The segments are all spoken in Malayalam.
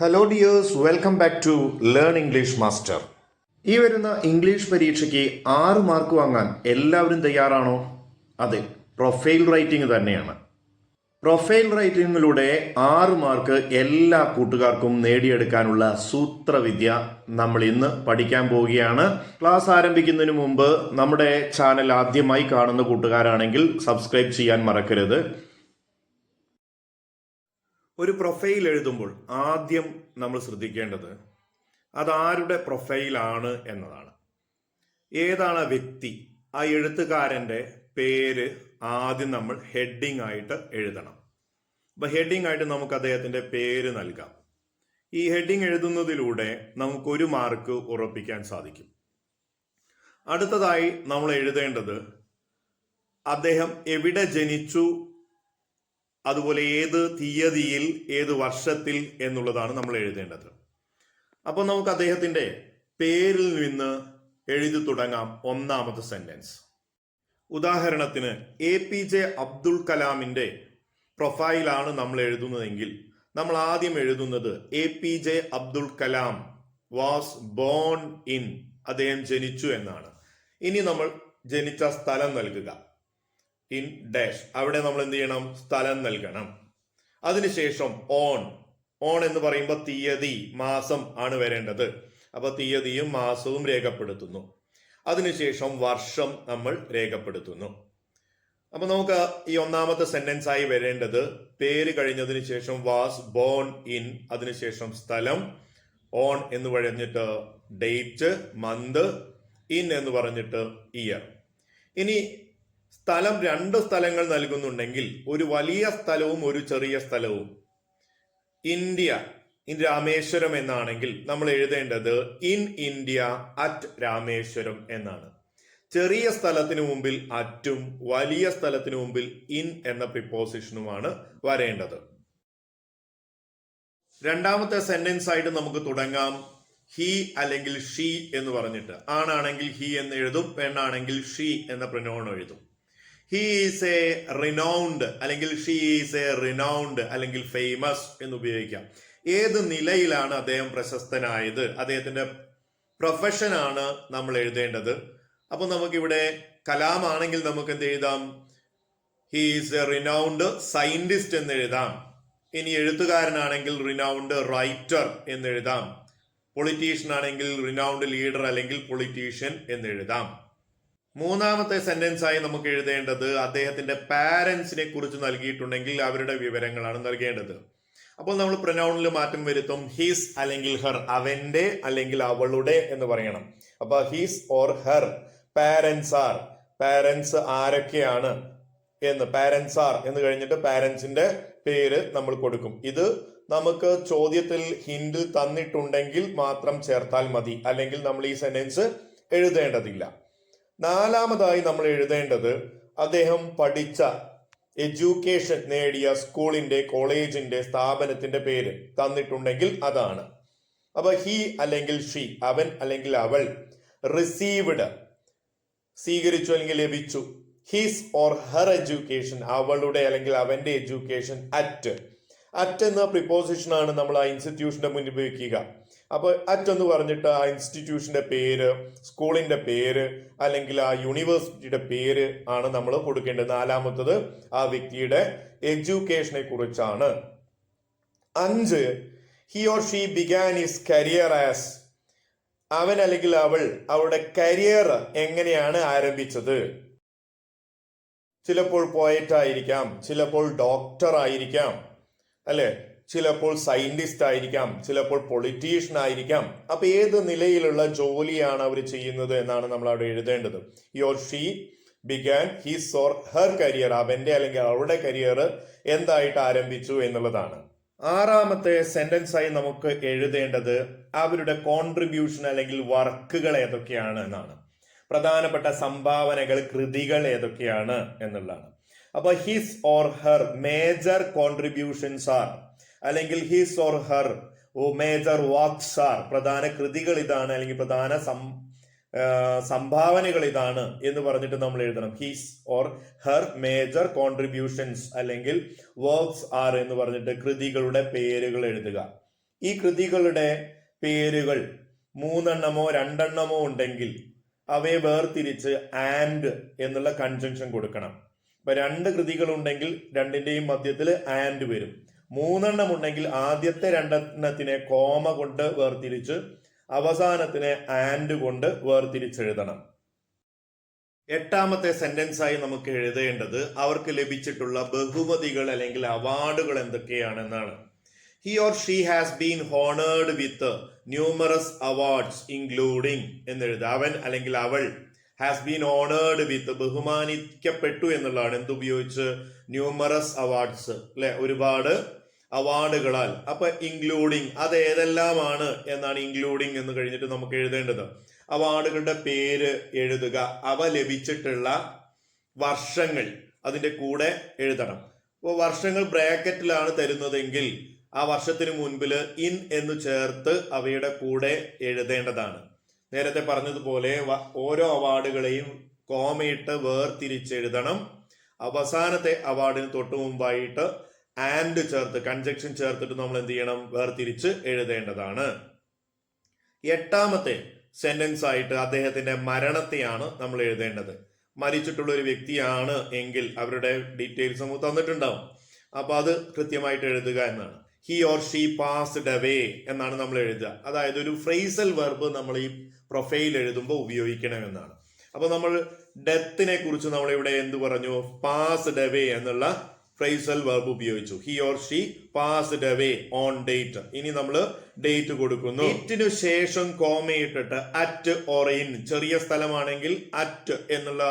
Hello dears welcome back to learn English master ഈ വരുന്ന ഇംഗ്ലീഷ് പരീക്ഷയ്ക്ക് ആറ് മാർക്ക് വാങ്ങാൻ എല്ലാവരും തയ്യാറാണോ? അതെ പ്രൊഫൈൽ റൈറ്റിംഗ് തന്നെയാണ്. പ്രൊഫൈൽ റൈറ്റിംഗിലൂടെ ആറ് മാർക്ക് എല്ലാ കൂട്ടുകാർക്കും നേടിയെടുക്കാനുള്ള സൂത്രവിദ്യ നമ്മൾ ഇന്ന് പഠിക്കാൻ പോവുകയാണ്. ക്ലാസ് ആരംഭിക്കുന്നതിന് മുമ്പ് നമ്മുടെ ചാനൽ ആദ്യമായി കാണുന്ന കൂട്ടുകാരാണെങ്കിൽ സബ്സ്ക്രൈബ് ചെയ്യാൻ മറക്കരുത്. ഒരു പ്രൊഫൈൽ എഴുതുമ്പോൾ ആദ്യം നമ്മൾ ശ്രദ്ധിക്കേണ്ടത് അതാരുടെ പ്രൊഫൈലാണ് എന്നതാണ്. ഏതാണ് വ്യക്തി? ആ എഴുത്തുകാരന്റെ പേര് ആദ്യം നമ്മൾ ഹെഡിങ് ആയിട്ട് എഴുതണം. അപ്പൊ ഹെഡിങ് ആയിട്ട് നമുക്ക് അദ്ദേഹത്തിന്റെ പേര് നൽകാം. ഈ ഹെഡിങ് എഴുതുന്നതിലൂടെ നമുക്ക് ഒരു മാർക്ക് ഉറപ്പിക്കാൻ സാധിക്കും. അടുത്തതായി നമ്മൾ എഴുതേണ്ടത് അദ്ദേഹം എവിടെ ജനിച്ചു അതുപോലെ ഏത് തീയതിയിൽ ഏത് വർഷത്തിൽ എന്നുള്ളതാണ് നമ്മൾ എഴുതേണ്ടത്. അപ്പോൾ നമുക്ക് അദ്ദേഹത്തിന്റെ പേരിൽ നിന്ന് എഴുതി തുടങ്ങാം ഒന്നാമത്തെ സെന്റൻസ്. ഉദാഹരണത്തിന് എ പി ജെ അബ്ദുൾ കലാമിന്റെ പ്രൊഫൈലാണ് നമ്മൾ എഴുതുന്നതെങ്കിൽ നമ്മൾ ആദ്യം എഴുതുന്നത് A P J Abdul Kalam was born in അദ്ദേഹം ജനിച്ചു എന്നാണ്. ഇനി നമ്മൾ ജനിച്ച സ്ഥലം നൽകുക. ഇൻ ഡാഷ് അവിടെ നമ്മൾ എന്ത് ചെയ്യണം? സ്ഥലം നൽകണം. അതിനുശേഷം ഓൺ ഓൺ എന്ന് പറയുമ്പോൾ തീയതി മാസം ആണ് വരേണ്ടത്. അപ്പൊ തീയതിയും മാസവും രേഖപ്പെടുത്തുന്നു. അതിനുശേഷം വർഷം നമ്മൾ രേഖപ്പെടുത്തുന്നു. അപ്പൊ നമുക്ക് ഈ ഒന്നാമത്തെ സെന്റൻസ് ആയി വരേണ്ടത് പേര് കഴിഞ്ഞതിന് ശേഷം വാസ് ബോൺ ഇൻ അതിനുശേഷം സ്ഥലം ഓൺ എന്ന് പറഞ്ഞിട്ട് ഡേറ്റ് മന്ത് ഇൻ എന്ന് പറഞ്ഞിട്ട് ഇയർ ഇനി സ്ഥലം രണ്ട് സ്ഥലങ്ങൾ നൽകുന്നുണ്ടെങ്കിൽ ഒരു വലിയ സ്ഥലവും ഒരു ചെറിയ സ്ഥലവും. ഇന്ത്യ ഇൻ രാമേശ്വരം എന്നാണെങ്കിൽ നമ്മൾ എഴുതേണ്ടത് ഇൻ ഇന്ത്യ അറ്റ് രാമേശ്വരം എന്നാണ്. ചെറിയ സ്ഥലത്തിന് മുമ്പിൽ അറ്റും വലിയ സ്ഥലത്തിന് മുമ്പിൽ ഇൻ എന്ന പ്രിപ്പോസിഷനുമാണ് വരേണ്ടത്. രണ്ടാമത്തെ സെന്റൻസ് ആയിട്ട് നമുക്ക് തുടങ്ങാം. ഹി അല്ലെങ്കിൽ ഷീ എന്ന് പറഞ്ഞിട്ട്. ആണാണെങ്കിൽ ഹി എന്ന് എഴുതും പെണ്ണാണെങ്കിൽ ഷീ എന്ന പ്രനോൺ എഴുതും. ഹി ഈസ് എ റിനൗണ്ട് അല്ലെങ്കിൽ ഷീ ഈസ് എ റിനൗണ്ട് അല്ലെങ്കിൽ ഫേമസ് എന്ന് ഉപയോഗിക്കാം. ഏത് നിലയിലാണ് അദ്ദേഹം പ്രശസ്തനായത്? അദ്ദേഹത്തിന്റെ പ്രൊഫഷൻ ആണ് നമ്മൾ എഴുതേണ്ടത്. അപ്പൊ നമുക്കിവിടെ കലാമാണെങ്കിൽ നമുക്ക് എന്ത് എഴുതാം? He is a renowned scientist എന്ന് എഴുതാം. ഇനി എഴുത്തുകാരനാണെങ്കിൽ റിനൗണ്ട് റൈറ്റർ എന്ന് എഴുതാം. പൊളിറ്റീഷ്യൻ ആണെങ്കിൽ റിനൗണ്ട് ലീഡർ അല്ലെങ്കിൽ പൊളിറ്റീഷ്യൻ എന്ന് എഴുതാം. മൂന്നാമത്തെ സെന്റൻസ് ആയി നമുക്ക് എഴുതേണ്ടത് അദ്ദേഹത്തിന്റെ പാരന്റ്സിനെ കുറിച്ച് നൽകിയിട്ടുണ്ടെങ്കിൽ അവരുടെ വിവരങ്ങളാണ് നൽകേണ്ടത്. അപ്പോൾ നമ്മൾ പ്രൊനൗണിൽ മാറ്റം വരുത്തും. ഹിസ് അല്ലെങ്കിൽ ഹെർ അവന്റെ അല്ലെങ്കിൽ അവളുടെ എന്ന് പറയണം. അപ്പൊ his or her parents are parents ആരൊക്കെയാണ് എന്ന് പാരൻസ് ആർ എന്ന് കഴിഞ്ഞിട്ട് പാരൻസിന്റെ പേര് നമ്മൾ കൊടുക്കും. ഇത് നമുക്ക് ചോദ്യത്തിൽ ഹിന്ദിൽ തന്നിട്ടുണ്ടെങ്കിൽ മാത്രം ചേർത്താൽ മതി. അല്ലെങ്കിൽ നമ്മൾ ഈ സെന്റൻസ് എഴുതേണ്ടതില്ല. നാലാമതായി നമ്മൾ എഴുതേണ്ടത് അദ്ദേഹം പഠിച്ച എഡ്യൂക്കേഷൻ നേടിയ സ്കൂളിന്റെ കോളേജിന്റെ സ്ഥാപനത്തിന്റെ പേര് തന്നിട്ടുണ്ടെങ്കിൽ അതാണ്. അപ്പൊ ഹി അല്ലെങ്കിൽ ഷീ അവൻ അല്ലെങ്കിൽ അവൾ റിസീവ്ഡ് സ്വീകരിച്ചു അല്ലെങ്കിൽ ലഭിച്ചു. ഹിസ് ഓർ ഹർ എഡ്യൂക്കേഷൻ അവളുടെ അല്ലെങ്കിൽ അവന്റെ എഡ്യൂക്കേഷൻ അറ്റ് അറ്റ് എന്ന പ്രിപ്പോസിഷൻ ആണ് നമ്മൾ ആ ഇൻസ്റ്റിറ്റ്യൂഷന്റെ മുന്നിൽ ഉപയോഗിക്കുക. അപ്പോൾ അറ്റ് എന്ന് പറഞ്ഞിട്ട് ആ ഇൻസ്റ്റിറ്റ്യൂഷന്റെ പേര് സ്കൂളിന്റെ പേര് അല്ലെങ്കിൽ ആ യൂണിവേഴ്സിറ്റിയുടെ പേര് ആണ് നമ്മൾ കൊടുക്കേണ്ടത്. നാലാമത്തത് ആ വ്യക്തിയുടെ എഡ്യൂക്കേഷനെ കുറിച്ചാണ്. അഞ്ച് he or she began his career as അവൻ അല്ലെങ്കിൽ അവൾ അവളുടെ കരിയർ എങ്ങനെയാണ് ആരംഭിച്ചത്? ചിലപ്പോൾ പോയറ്റ് ആയിരിക്കാം ചിലപ്പോൾ ഡോക്ടർ ആയിരിക്കാം അല്ലെ? ചിലപ്പോൾ സയന്റിസ്റ്റ് ആയിരിക്കാം ചിലപ്പോൾ പൊളിറ്റീഷ്യൻ ആയിരിക്കാം. അപ്പൊ ഏത് നിലയിലുള്ള ജോലിയാണ് അവർ ചെയ്യുന്നത് എന്നാണ് നമ്മൾ അവിടെ എഴുതേണ്ടത് your she began his or her career അവന്റെ അല്ലെങ്കിൽ അവരുടെ കരിയർ എന്തായിട്ട് ആരംഭിച്ചു എന്നുള്ളതാണ്. ആറാമത്തെ സെന്റൻസ് ആയി നമുക്ക് എഴുതേണ്ടത് അവരുടെ കോൺട്രിബ്യൂഷൻ അല്ലെങ്കിൽ വർക്കുകൾ ഏതൊക്കെയാണ് എന്നാണ്. പ്രധാനപ്പെട്ട സംഭാവനകൾ കൃതികൾ ഏതൊക്കെയാണ് എന്നുള്ളതാണ്. അപ്പൊ his or her major contributions are അല്ലെങ്കിൽ his or her uh major works are പ്രധാന കൃതികൾ ഇതാണ് അല്ലെങ്കിൽ പ്രധാന സം സംഭാവനകൾ ഇതാണ് എന്ന് പറഞ്ഞിട്ട് നമ്മൾ എഴുതണം. His or her major contributions അല്ലെങ്കിൽ വർക്ക്സ് ആർ എന്ന് പറഞ്ഞിട്ട് കൃതികളുടെ പേരുകൾ എഴുതുക. ഈ കൃതികളുടെ പേരുകൾ മൂന്നെണ്ണമോ രണ്ടെണ്ണമോ ഉണ്ടെങ്കിൽ അവയെ വേർതിരിച്ച് ആൻഡ് എന്നുള്ള കൺജങ്ഷൻ കൊടുക്കണം. ഇപ്പൊ രണ്ട് കൃതികൾ ഉണ്ടെങ്കിൽ രണ്ടിന്റെയും മധ്യത്തിൽ ആൻഡ് വരും. മൂന്നെണ്ണം ഉണ്ടെങ്കിൽ ആദ്യത്തെ രണ്ടെണ്ണത്തിനെ കോമ കൊണ്ട് വേർതിരിച്ച് അവസാനത്തിനെ ആൻഡ് കൊണ്ട് വേർതിരിച്ചെഴുതണം. എട്ടാമത്തെ സെന്റൻസ് ആയി നമുക്ക് എഴുതേണ്ടത് അവർക്ക് ലഭിച്ചിട്ടുള്ള ബഹുമതികൾ അല്ലെങ്കിൽ അവാർഡുകൾ എന്തൊക്കെയാണെന്നാണ്. He or she has been honoured with numerous awards including എന്നെഴുതുക അവൻ അല്ലെങ്കിൽ അവൾ ഹാസ് ബീൻ ഓണേർഡ് വിത്ത് ബഹുമാനിക്കപ്പെട്ടു എന്നുള്ളതാണ്. എന്തുപയോഗിച്ച്? ന്യൂമറസ് അവാർഡ്സ് അല്ലെ ഒരുപാട് അവാർഡുകളാൽ. അപ്പൊ ഇൻക്ലൂഡിങ് അത് ഏതെല്ലാമാണ് എന്നാണ് ഇൻക്ലൂഡിങ് എന്ന് കഴിഞ്ഞിട്ട് നമുക്ക് എഴുതേണ്ടത്. അവാർഡുകളുടെ പേര് എഴുതുക. അവ ലഭിച്ചിട്ടുള്ള വർഷങ്ങൾ അതിന്റെ കൂടെ എഴുതണം. അപ്പോൾ വർഷങ്ങൾ ബ്രാക്കറ്റിലാണ് തരുന്നതെങ്കിൽ ആ വർഷത്തിന് മുൻപിൽ ഇൻ എന്ന് ചേർത്ത് അവയുടെ കൂടെ എഴുതേണ്ടതാണ്. നേരത്തെ പറഞ്ഞതുപോലെ ഓരോ അവാർഡുകളെയും കോമയിട്ട് വേർതിരിച്ചെഴുതണം. അവസാനത്തെ അവാർഡിന് തൊട്ടു മുമ്പായിട്ട് ആൻഡ് ചേർത്ത് കൺജക്ഷൻ ചേർത്തിട്ട് നമ്മൾ എന്ത് ചെയ്യണം? വേർതിരിച്ച് എഴുതേണ്ടതാണ്. എട്ടാമത്തെ സെന്റൻസ് ആയിട്ട് അദ്ദേഹത്തിന്റെ മരണത്തെയാണ് നമ്മൾ എഴുതേണ്ടത്. മരിച്ചിട്ടുള്ള ഒരു വ്യക്തിയാണ് എങ്കിൽ അവരുടെ ഡീറ്റെയിൽസ് നമുക്ക് തന്നിട്ടുണ്ടാവും. അപ്പൊ അത് കൃത്യമായിട്ട് എഴുതുക എന്നാണ്. He or she passed away എന്നാണ് നമ്മൾ എഴുതുക. അതായത് ഒരു ഫ്രേസൽ വെർബ് നമ്മൾ ഈ പ്രൊഫൈൽ എഴുതുമ്പോൾ ഉപയോഗിക്കണമെന്നാണ് അപ്പൊ നമ്മൾ ഡെത്തിനെ കുറിച്ച് നമ്മൾ ഇവിടെ എന്ത് പറഞ്ഞു? പാസ്ഡ് അവേ എന്നുള്ള ഫ്രേസൽ വെർബ് ഉപയോഗിച്ചു. He or she passed away on date ഇനി നമ്മൾ ഡേറ്റ് കൊടുക്കുന്നു. ഇറ്റിനു ശേഷം കോമയിട്ടിട്ട് അറ്റ് ഓർ ഇൻ ചെറിയ സ്ഥലമാണെങ്കിൽ അറ്റ് എന്നുള്ള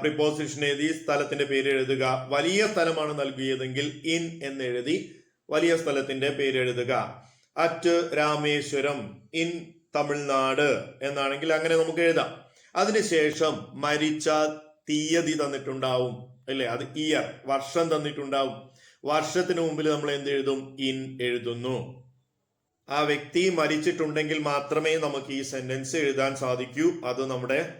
പ്രിപ്പോസിഷൻ എഴുതി സ്ഥലത്തിന്റെ പേര് എഴുതുക. വലിയ സ്ഥലമാണ് നൽകിയതെങ്കിൽ ഇൻ എന്ന് എഴുതി വലിയ സ്ഥലത്തിന്റെ പേര് എഴുതുക. അറ്റ് രാമേശ്വരം ഇൻ തമിഴ്നാട് എന്നാണെങ്കിൽ അങ്ങനെ നമുക്ക് എഴുതാം. അതിനുശേഷം മരിച്ച തീയതി തന്നിട്ടുണ്ടാവും. അല്ലേ? അത് ഇയർ വർഷം തന്നിട്ടുണ്ടാവും. വർഷത്തിന് മുമ്പിൽ നമ്മൾ എന്ത് എഴുതും? ഇൻ എഴുതുന്നു. ആ വ്യക്തി മരിച്ചിട്ടുണ്ടെങ്കിൽ മാത്രമേ നമുക്ക് ഈ സെന്റൻസ് എഴുതാൻ സാധിക്കൂ. അത് നമ്മുടെ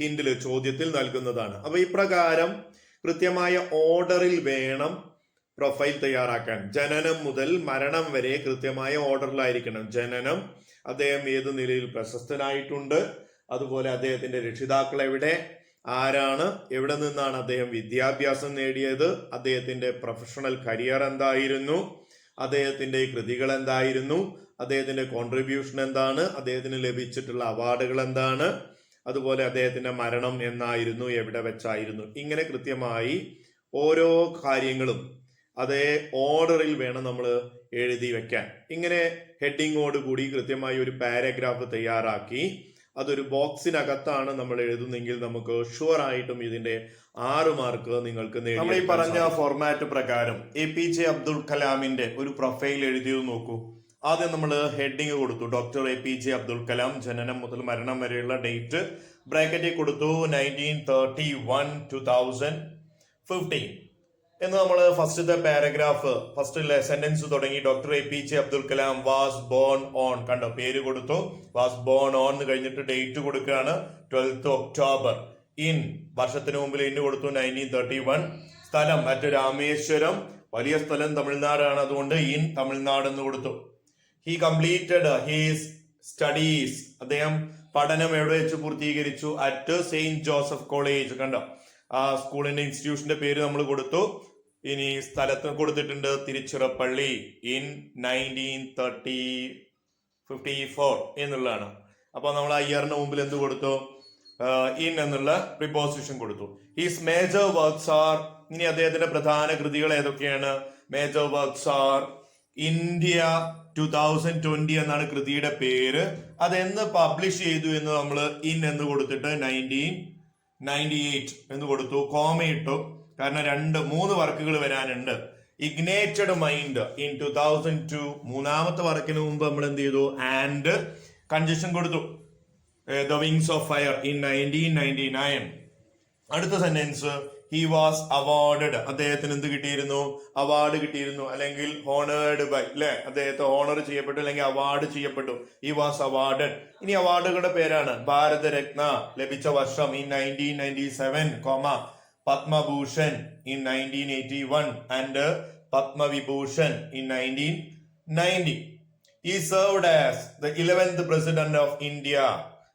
ഹിന്ദിൽ ചോദ്യത്തിൽ നൽകുന്നതാണ്. അപ്പൊ ഇപ്രകാരം കൃത്യമായ ഓർഡറിൽ വേണം പ്രൊഫൈൽ തയ്യാറാക്കാൻ. ജനനം മുതൽ മരണം വരെ കൃത്യമായ ഓർഡറിലായിരിക്കണം. ജനനം അദ്ദേഹം ഏത് നിലയിൽ പ്രശസ്തനായിട്ടുണ്ട്? അതുപോലെ അദ്ദേഹത്തിന്റെ രക്ഷിതാക്കൾ എവിടെ? ആരാണ്? എവിടെ നിന്നാണ് അദ്ദേഹം വിദ്യാഭ്യാസം നേടിയത്? അദ്ദേഹത്തിന്റെ പ്രൊഫഷണൽ കരിയർ എന്തായിരുന്നു? അദ്ദേഹത്തിന്റെ കൃതികൾ എന്തായിരുന്നു? അദ്ദേഹത്തിന്റെ കോൺട്രിബ്യൂഷൻ എന്താണ്? അദ്ദേഹത്തിന് ലഭിച്ചിട്ടുള്ള അവാർഡുകൾ എന്താണ്? അതുപോലെ അദ്ദേഹത്തിന്റെ മരണം എന്നായിരുന്നു എവിടെ വെച്ചായിരുന്നു? ഇങ്ങനെ കൃത്യമായി ഓരോ കാര്യങ്ങളും അതേ ഓർഡറിൽ വേണം നമ്മൾ എഴുതി വെക്കാൻ. ഇങ്ങനെ ഹെഡിങ്ങോട് കൂടി കൃത്യമായി ഒരു പാരഗ്രാഫ് തയ്യാറാക്കി. അതൊരു ബോക്സിനകത്താണ് നമ്മൾ എഴുതുന്നെങ്കിൽ നമുക്ക് ഷുവർ ആയിട്ടും ഇതിന്റെ ആറ് മാർക്ക് നിങ്ങൾക്ക് നമ്മൾ ഈ പറഞ്ഞ ഫോർമാറ്റ് പ്രകാരം എ പി ജെ അബ്ദുൾ കലാമിന്റെ ഒരു പ്രൊഫൈൽ എഴുതിയത് നോക്കൂ. ആദ്യം നമ്മൾ ഹെഡിങ് കൊടുത്തു. Doctor A P J Abdul Kalam ജനനം മുതൽ മരണം വരെയുള്ള ഡേറ്റ് ബ്രാക്കറ്റിൽ കൊടുത്തു nineteen thirty one two thousand fifteen എന്ന് നമ്മൾ ഫസ്റ്റത്തെ പാരഗ്രാഫ് ഫസ്റ്റ് സെന്റൻസ് തുടങ്ങി doctor A P J Abdul Kalam was born on. കണ്ടോ പേര് കൊടുത്തു. വാസ് ബോൺ ഓൺ എന്ന് കഴിഞ്ഞിട്ട് ഡേറ്റ് കൊടുക്കുകയാണ്. Twelfth October. ഇൻ വർഷത്തിന് മുമ്പിൽ ഇന്ന് കൊടുത്തു നയന്റീൻ തേർട്ടി വൺ. സ്ഥലം മറ്റു രാമേശ്വരം. വലിയ സ്ഥലം തമിഴ്നാടാണ്. അതുകൊണ്ട് ഇൻ തമിഴ്നാട് എന്ന് കൊടുത്തു. ഹി കംപ്ലീറ്റഡ് ഹീസ് സ്റ്റഡീസ് അദ്ദേഹം പഠനം എവിടെ വെച്ച് പൂർത്തീകരിച്ചു? അറ്റ് സെയിന്റ് ജോസഫ് കോളേജ് കണ്ടോ? ആ സ്കൂളിന്റെ ഇൻസ്റ്റിറ്റ്യൂഷന്റെ പേര് നമ്മൾ കൊടുത്തു. ഇനി സ്ഥലത്ത് കൊടുത്തിട്ടുണ്ട് Tiruchirappalli in nineteen thirty fifty four എന്നുള്ളതാണ്. അപ്പോൾ നമ്മൾ ആ ഇയറിന് മുമ്പിൽ എന്ത് കൊടുത്തു? ഇൻ എന്നുള്ള പ്രിപ്പോസിഷൻ കൊടുത്തു. ഹിസ് മേജർ വർക്ക്സ് ആർ ഇനി അദ്ദേഹത്തിന്റെ പ്രധാന കൃതികൾ ഏതൊക്കെയാണ്? Major works are India two thousand twenty എന്നാണ് കൃതിയുടെ പേര്. അതെന്ന് പബ്ലിഷ് ചെയ്തു എന്ന് നമ്മൾ ഇൻ എന്ന് കൊടുത്തിട്ട് നയന്റീൻ നയന്റി എയ്റ്റ് എന്ന് കൊടുത്തു കോമയിട്ടു കാരണം രണ്ട് മൂന്ന് വർക്കുകൾ വരാനുണ്ട്. Ignited mind in two thousand two മൂന്നാമത്തെ വർക്കിന് മുമ്പ് നമ്മൾ എന്ത് ചെയ്തു? ആൻഡ് കൺജഷൻ കൊടുത്തു. The wings of fire in nineteen ninety nine അടുത്ത സെന്റൻസ് ഹി വാസ് അവാർഡഡ് അദ്ദേഹത്തിന് എന്ത് കിട്ടിയിരുന്നു? അവാർഡ് കിട്ടിയിരുന്നു. അല്ലെങ്കിൽ ഹോണേർഡ് ബൈ അല്ലെ അദ്ദേഹത്തെ ഹോണർ ചെയ്യപ്പെട്ടു അല്ലെങ്കിൽ അവാർഡ് ചെയ്യപ്പെട്ടു. ഹി വാസ് അവാർഡഡ് ഇനി അവാർഡുകളുടെ പേരാണ്. ഭാരതരത്ന ലഭിച്ച വർഷം in nineteen ninety seven comma Padma Bhushan in nineteen eighty one and Padma Vibhushan in nineteen ninety he served as the eleventh president of India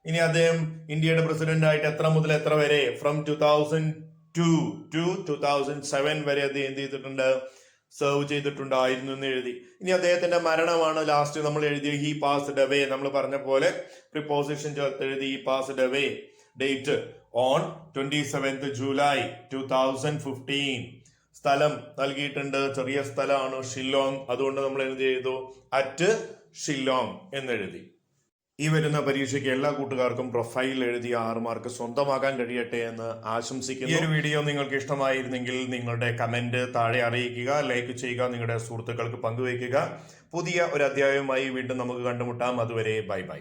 ഇനി അദ്ദേഹം ഇന്ത്യയുടെ പ്രസിഡന്റ് ആയിട്ട് എത്ര മുതൽ എത്ര വരെ? From two thousand two to two thousand seven വരെ അദ്ദേഹം എന്ത് ചെയ്തിട്ടുണ്ട്? സെർവ് ചെയ്തിട്ടുണ്ടായിരുന്നു എന്ന് എഴുതി. ഇനി അദ്ദേഹത്തിന്റെ മരണമാണ് ലാസ്റ്റ് നമ്മൾ എഴുതിയ ഹി പാസ്ഡ് അവേ നമ്മൾ പറഞ്ഞ പോലെ പ്രിപ്പോസിഷൻ ചേർത്ത് എഴുതി he passed away date on twenty seventh July two thousand fifteen സ്ഥലം നൽകിയിട്ടുണ്ട്. ചെറിയ സ്ഥലമാണ് ഷില്ലോങ്. അതുകൊണ്ട് നമ്മൾ എന്ത് ചെയ്തു? അറ്റ് ഷില്ലോങ് എന്നെഴുതി ഈ വരുന്ന പരീക്ഷയ്ക്ക് എല്ലാ കൂട്ടുകാർക്കും പ്രൊഫൈൽ എഴുതിയ ആറ് മാർക്ക് സ്വന്തമാക്കാൻ കഴിയട്ടെ എന്ന് ആശംസിക്കുന്നു. ഈ ഒരു വീഡിയോ നിങ്ങൾക്ക് ഇഷ്ടമായിരുന്നെങ്കിൽ നിങ്ങളുടെ കമന്റ് താഴെ അറിയിക്കുക ലൈക്ക് ചെയ്യുക നിങ്ങളുടെ സുഹൃത്തുക്കൾക്ക് പങ്കുവയ്ക്കുക. പുതിയ ഒരു അധ്യായവുമായി വീണ്ടും നമുക്ക് കണ്ടുമുട്ടാം. അതുവരെ ബൈ ബൈ.